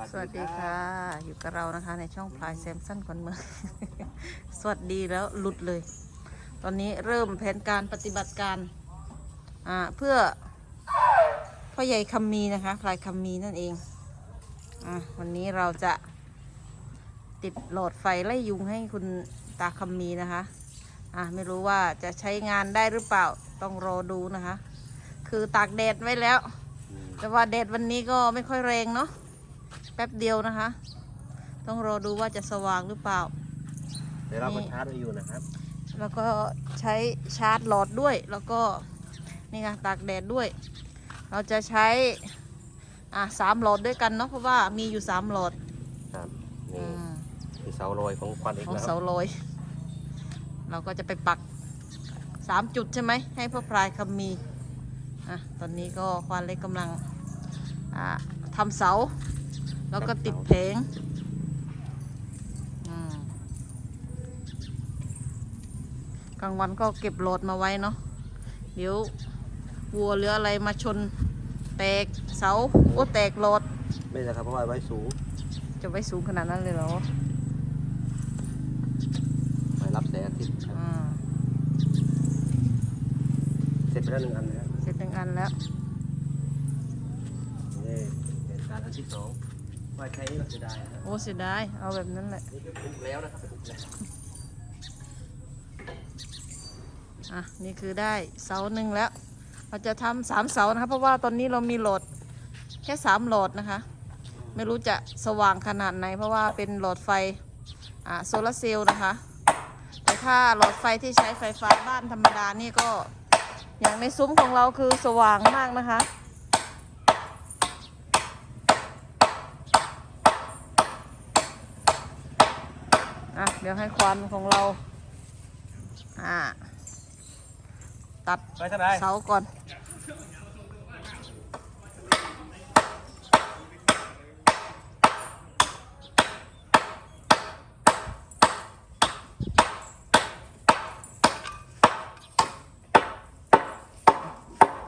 วัสสวัสดีดีค่ะ อยู่กับเรานะคะในช่องพลายแซมสันคนเมือง สวัสดีแล้วหลุดเลย ตอนนี้เริ่มแผนการปฏิบัติการอ่าเพื่อพ่อใหญ่คำมีนะคะพลายคำมีนั่นเองอะวันนี้เราจะติดหลอดไฟไล่ยุงให้คุณตาคำมีนะคะอะไม่รู้ว่าจะใช้งานได้หรือเปล่าต้องรอดูนะคะ คือตากแดดไว้แล้ว แต่ว่าแดดวันนี้ก็ไม่ค่อยแรงเนาะ ป๊บเดียวนะคะ ต้องรอดูว่าจะสว่างหรือเปล่า เดี๋ยวเราก็ชาร์จไว้อยู่นะครับ แล้วก็ใช้ชาร์จหลอดด้วย แล้วก็นี่ไงตากแดดด้วย เราจะใช้อะสามหลอดด้วยกันเนาะเพราะว่ามีอยู่สามหลอดครับอืนี่มคือเสาลอยของควันเอกของนะคเสารับลอย เราก็จะไปปักสามจุดใช่ไหมให้พ่อพลายคำมีอะตอนนี้ก็ควานเล็กกำลังอ่าทำเสา แล้วก็ติดแผงอืมกลางวันก็เก็บโหลดมาไว้เนาะเดี๋ยววัวหรืออะไรมาชนแตกเสาโอ้แตกโหลด ไม่ใช่ครับเพราะว่าไว้สูง จะไว้สูงขนาดนั้นเลยเหรอไว้รับแสงอาทิตย์ครับอ่าเสร็จไปแล้วหนึ่งอันนะครับเสร็จหนึ่งอันแล้วนี่เป็นการอันที่สอง ไว้ใช้ก็เสียดายนะโอ้เสียดายเอาแบบนั้นแหละนี่คือปลูกแล้วนะครับปลูกแล้วอะนี่คือได้เสาหนึ่งแล้ว เราจะทำสามเสานะคะเพราะว่าตอนนี้เรามีโหลดแค่สามโหลดนะคะ ไม่รู้จะสว่างขนาดไหน เพราะว่าเป็นโหลดไฟอ่าโซลาร์เซลล์นะคะ แต่ถ้าโหลดไฟที่ใช้ไฟฟ้าบ้านธรรมดานี่ก็อย่างในซุ้มของเราคือสว่างมากนะคะ เดี๋ยวให้ควันของเรา อ่า ตัดไปเท่าไหร่เสาก่อน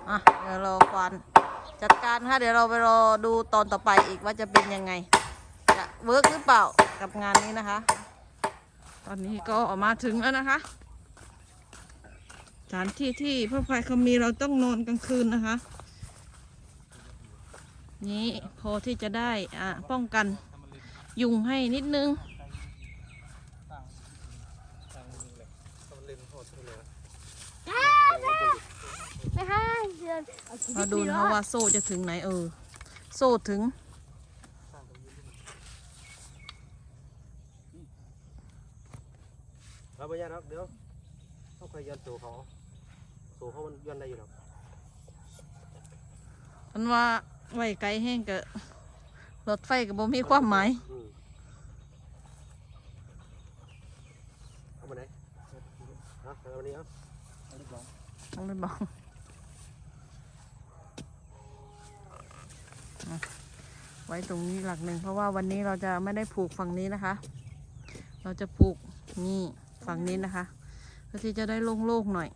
อะ เดี๋ยวรอควัน จัดการค่ะ เดี๋ยวเราไปรอดูตอนต่อไปอีกว่าจะเป็นยังไง จะเวิร์กหรือเปล่ากับงานนี้นะคะ ตอนนี้ก็ออกมาถึงแล้วนะคะสถานที่ที่พระพายเขามีเราต้องนอนกลางคืนนะคะ นี่พอที่จะได้อ่าป้องกันยุงให้นิดนึงไม่ให้เดือนเอาชีวิเราตดูมีนะรคะอว่าดโซ่จะถึงไหนเออ โซ่ถึง เอาไปยันครับเดี๋ยวต้องคอยยันตัวเขาตัวเขามันยันได้อยู่หรอกมันว่าไว้ไกลแห้งกะรถไฟกับบ่มีความหมายอืมเอามาไหนเอาเอาวันนี้เอาเอาลูกบอลต้องเลยบอกอะไว้ตรงนี้หลักหนึ่งเพราะว่าวันนี้เราจะไม่ได้ผูกฝั่งนี้นะคะ เราจะผูกนี่ ฝั่งนี้นะคะเพื่อที่จะได้โล่งๆหน่อย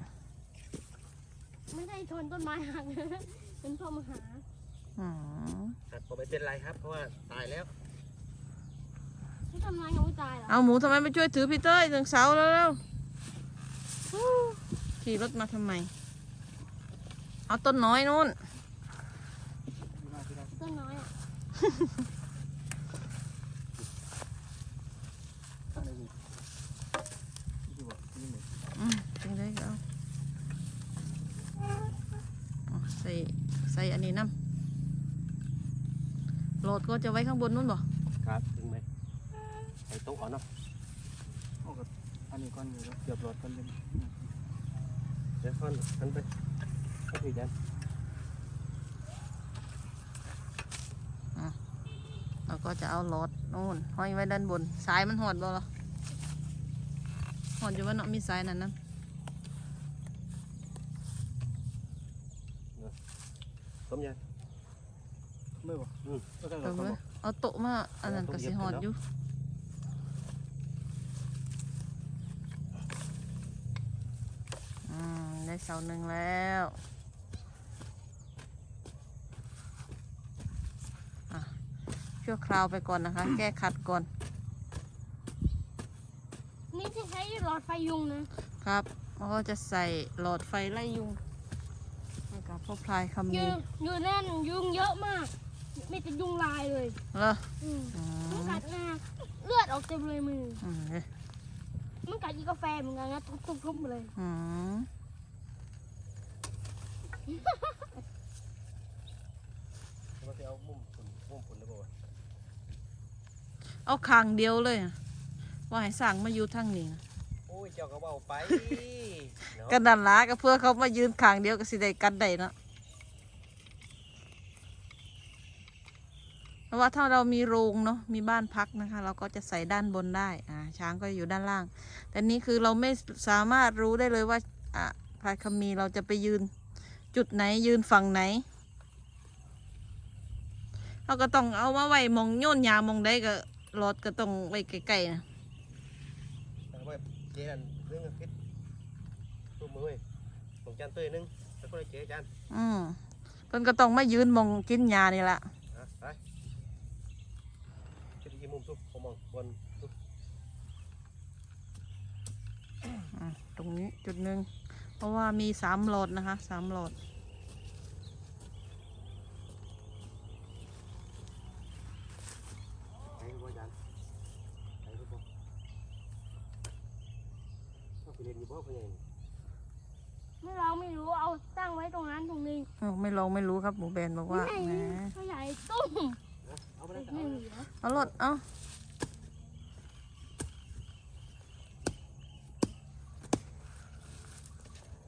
ไม่ได้ชนต้นไม้หักนะเป็นพ่อมาหาอ๋อครับผมไม่เป็นไรครับ เพราะว่าตายแล้วแล้วต้นไม้ยังไม่ตายเหรอเอาหมูทำไมไม่ช่วยถือพี่เต้ยถึงเสาแล้วเร็วฮู้ขี่รถมาทำไม เอาต้นน้อยนู่น ต้นน้อยอะ อืมจังได้ก็เอาเอาใส่ใส่อันนี้น้ำโหลดก็จะไว้ข้างบนนู่นบ่ครับถึงไหมไอ้โต๊ะเอาเนาะอันนี้ก้อนอยู่แล้วเกือบรถก้อนเป็นเดี๋ยวค่อนหันไปก็คือยันเราก็จะเอาโหลดนู่นห้อยไว้ด้านบนสายมันหอดบ่เหรอหอดอยู่ว่าเนาะมีสายนั่นนะ สมยันไม่บอกอืมก็ได้เอเราอก็เว้บยอกเอาโต๊ะมาอันนั้นก็สิหอดอยู่อืมได้เสาหนึ่งแล้วอะชั่วคราวไปก่อนนะคะ แก้ขัดก่อนนี่จะใช้หลอดไฟยุงนะครับแล้วก็จะใส่หลอดไฟไล่ยุง ให้กับพ่อพลายคำอมียู่อยู่นั่นยุงเยอะมากมีแต่ยุงลายเลยเหรออืมอืมันมกัดหน้าเลือดออกเต็มเลยมือ อืมมันกัดยีกาแฟเหมือนกันนะทุบๆๆเลย อืมเราจะเอามุมฝุ่นมุมฝุ่นได้ป่าวะเอาคางเดียวเลยอะว่าให้สั่งมาอยู่ทางนี้นะโอ้ยเจ้าก็เบาไปเนาะกันดันล้าก็เพื่อเขามายืนคางเดียวก็สิได้กันได้เนาะเพราะว่าถ้าเรามีโรงเนาะมีบ้านพักนะคะ เราก็จะใส่ด้านบนได้อ่าช้างก็อยู่ด้านล่าง แต่นี่คือเราไม่สามารถรู้ได้เลยว่าอะพลายคำมีเราจะไปยืนจุดไหนยืนฝั่งไหนเราก็ต้องเอามาไว้มองโยนยามองได้ก็รถก็ต้องไว้ใกลๆนะ ไว้เจ๊นั่นเรื่องคิดรูปมือเว้ยของจานเต้ยนึงแล้วก็เลยเจ๊จานอืมเพิ่นก็ต้องมายืนมองกินยานี่แหละอะไปคิดอีกมุมทุกผมมองบนทุกอะตรงนี้จุดหนึ่งเพราะว่ามีสามหลอดนะคะสามหลอด ไปทุกคนจานไปทุกคน ต้องไปเรียนอยู่บ่เพื่อนไม่เราไม่รู้เอาตั้งไว้ตรงนั้นตรงนึงเอ้าไม่ลองไม่รู้ครับหมูแบนบอกว่านี่แหมเขาใหญ่ตุ้มเอาไปไม่เลยเหลือเอารถเอา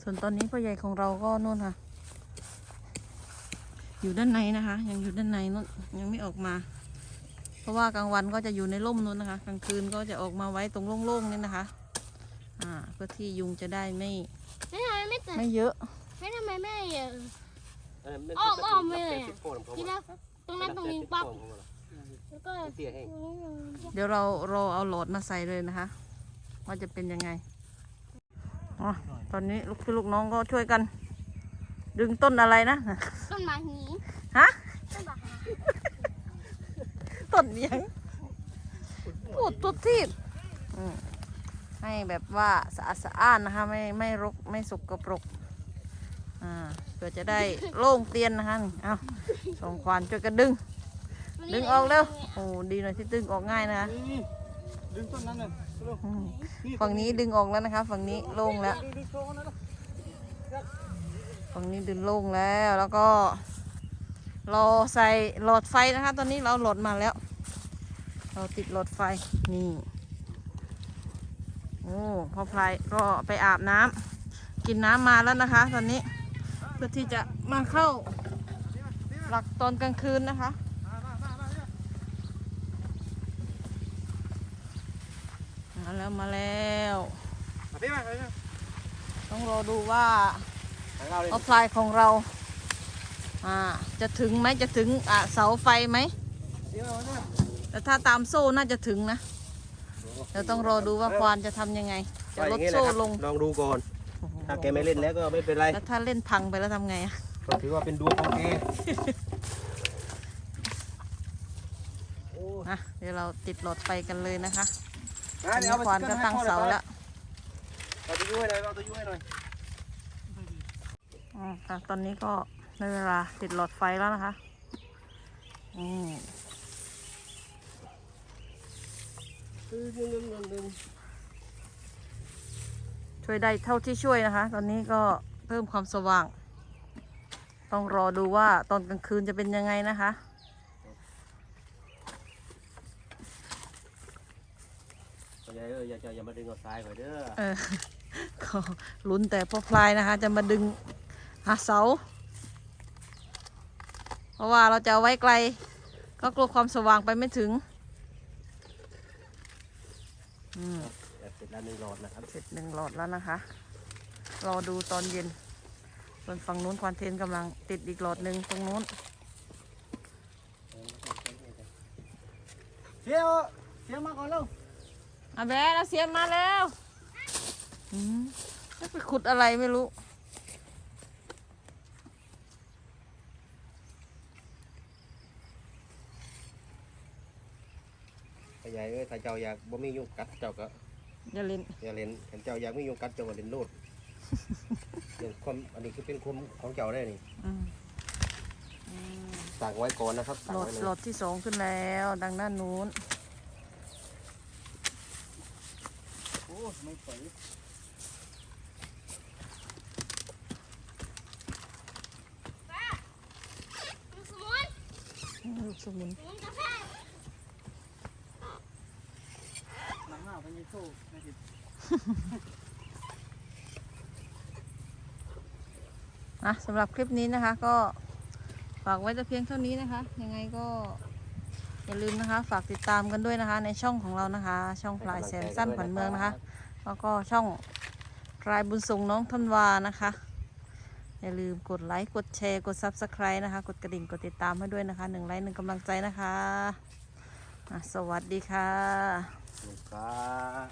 ส่วนตอนนี้พ่อใหญ่ของเราก็นู่นค่ะ อยู่ด้านในนะคะ ยังอยู่ด้านในนู่นยังไม่ออกมา เพราะว่ากลางวันก็จะอยู่ในร่มนู่นนะคะ กลางคืนก็จะออกมาไว้ตรงโล่งๆนี่นะคะอ่าเพื่อที่ยุงจะได้ไม่ไม่ทำไมไม่แต่ไม่เยอะไม่ทำไมไม่เออ อ้อ้ออมมอ้อ้ออมมไปไปเลเลยยทีทีแรแรกกตรงนั้นตรงนี้ปั๊บแล้วก็เตี้ยให้เดี๋ยวเรารอเอาโหลดมาใส่เลยนะคะ ว่าจะเป็นยังไงอ๋อตอนนี้ลูกพี่ลูกน้องก็ช่วยกัน ดึงต้นอะไรนะ ต้นไม้หนีฮะ ต้นไม้ต้นเลี้ยงพูดทุกที่อืม ให้แบบว่าสะอาดสะอ้านนะคะ ไม่ไม่รกไม่สกปรกอ่าเพื่อจะได้โล่งเตียนนะคะนี่เอาสองควานช่วยกันดึง ดึงออกเร็วโอ้ดีหน่อยที่ดึงออกง่ายนะคะดึงต้นนั้นเลยฝั่งนี้ดึงออกแล้วนะคะ ฝั่งนี้โล่งแล้ว ฝั่งนี้ดึงโล่งแล้วแล้วก็รอใส่หลอดไฟนะคะ ตอนนี้เราหลอดมาแล้ว เราติดหลอดไฟนี่ โอ้พ่อพลายก็ไปอาบน้ำกินน้ำมาแล้วนะคะ ตอนนี้เพื่อที่จะมาเข้าหลักตอนกลางคืนนะคะมาแล้วมาแล้วต้องรอดูว่าพ่อพลายของเราอ่าจะถึงไหมจะถึงอ่าเสาไฟไหมแต่ถ้าตามโซ่น่าจะถึงนะ เดี๋ยวต้องรอดูว่าควานจะทำยังไง จะลดโซ่ลง ลองดูก่อนโอ้โหถ้าแกไม่เล่นแล้วก็ไม่เป็นไรแล้วถ้าเล่นพังไปแล้วทำไงอะก็ถือว่าเป็นดวงของแกโอ้อะเดี๋ยวเราติดหลอดไฟกันเลยนะคะอะอันเดี๋นี้ยวเอาควานก็ตั้งเสาแล้วเราจะยุ่ยหน่อยเราจะยุ่ยหน่อยอืมค่ะตอนนี้ก็ได้เวลาติดหลอดไฟแล้วนะคะอืม ดึงดึงดึงดึง ช่วยได้เท่าที่ช่วยนะคะ ตอนนี้ก็เพิ่มความสว่าง ต้องรอดูว่าตอนกลางคืนจะเป็นยังไงนะคะอย่าเอออย่าอย่าอย่ามาดึงเอาซ้ายก่อนเด้อเออก็ลุ้นแต่พ่อพลายนะคะ จะมาดึงหาเสา เพราะว่าเราจะเอาไว้ไกล ก็กลัวความสว่างไปไม่ถึงอืมแบบ เสร็จแล้วหนึ่งหลอดนะครับ เสร็จหนึ่งหลอดแล้วนะคะ รอดูตอนเย็น ส่วนฝั่งนู้นควานเทนกำลังติดอีกหลอดหนึ่งตรงนู้นเสียวเสียวมาก่อนเร็วอาแบนเอาเสียมมาแล้วอืมแล้วไปขุดอะไรไม่รู้ ใหญ่ เอ้ยถ้าเจ้าอยากบ่มียุงกัดเจ้าก็อย่าเล่นอย่าเล่นเห็นเจ้าอยากมียุงกัดเจ้าก็เล่นโลดเรื่องความอันนี้คือเป็นความของเจ้าได้นี่อืมอืมสั่งไว้ก่อนนะครับสั่งโหลดไว้เลยโหลดที่สองขึ้นแล้วดังด้านนู้น โอ้ไม่ไปลูกสมุนลูกสมุนสมุนกาแฟ น้ำหน้าไปยี่สู้นะจินะสำหรับคลิปนี้นะคะ ก็ฝากไว้แต่เพียงเท่านี้นะคะ ยังไงก็อย่าลืมนะคะ ฝากติดตามกันด้วยนะคะ ในช่องของเรานะคะ ช่องพลายแซมสั้นขวัญเมืองนะคะ แล้วก็ช่องพลายบุญทรงน้องธันวานะคะ อย่าลืมกดไลค์ กดแชร์ กด Subscribe นะคะ กดกระดิ่ง กดติดตามให้ด้วยนะคะหนึ่งไลค์หนึ่งกำลังใจนะคะ สวัสดีค่ะ 对吧？